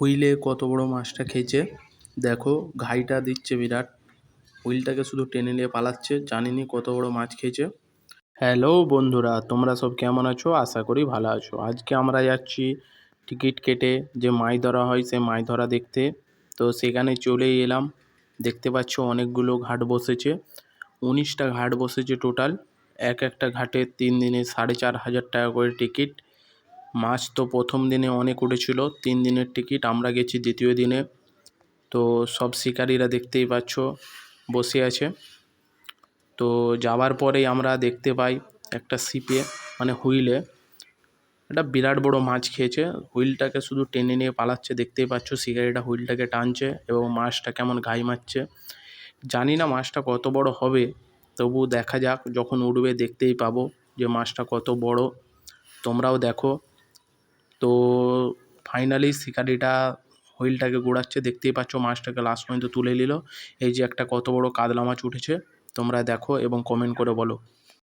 হুইলে কত বড় মাছটা খেয়েছে? দেখো, ঘাইটা দিচ্ছে বিরাট। হুইলটাকে শুধু টেনে নিয়ে পালাচ্ছে, জানিনি কত বড় মাছ খেয়েছে। হ্যালো বন্ধুরা, তোমরা সব কেমন আছো? আশা করি ভালো আছো। আজকে আমরা যাচ্ছি টিকিট কেটে যে মাছ ধরা হয়, সে মাছ ধরা দেখতে। তো সেখানে চলেই এলাম। দেখতে পাচ্ছ অনেকগুলো ঘাট বসেছে। উনিশটা ঘাট বসেছে টোটাল। এক একটা ঘাটে তিন দিনে সাড়ে চার হাজার টাকা করে টিকিট। মাছ তো প্রথম দিনে অনেক উঠেছিল, তিন দিনের টিকিট, আমরা গেছি দ্বিতীয় দিনে। তো সব শিকারীরা দেখতেই পাচ্ছ, বসে আছে। তো যাওয়ার পরেই আমরা দেখতে পাই একটা ছিপে মানে হুইলে, একটা বিরাট বড় মাছ খেয়েছে। হুইলটাকে শুধু টেনে নিয়ে পালাচ্ছে, দেখতেই পাচ্ছ শিকারিটা হুইলটাকে টানছে এবং মাছটা কেমন ঘাই মারছে। জানি না মাছটা কত বড় হবে তবু দেখা যাক, যখন উঠবে দেখতেই পাবো যে মাছটা কত বড়। তোমরাও দেখো। ফাইনালি শিকারিটা হুইলটাকে গোড়াচ্ছে, দেখতেই পাচ্ছ মাছটাকে লাস্ট পর্যন্ত তুলে নিল। এই যে একটা কত বড় কাতলা মাছ উঠেছে, তোমরা দেখো এবং কমেন্ট করে বলো।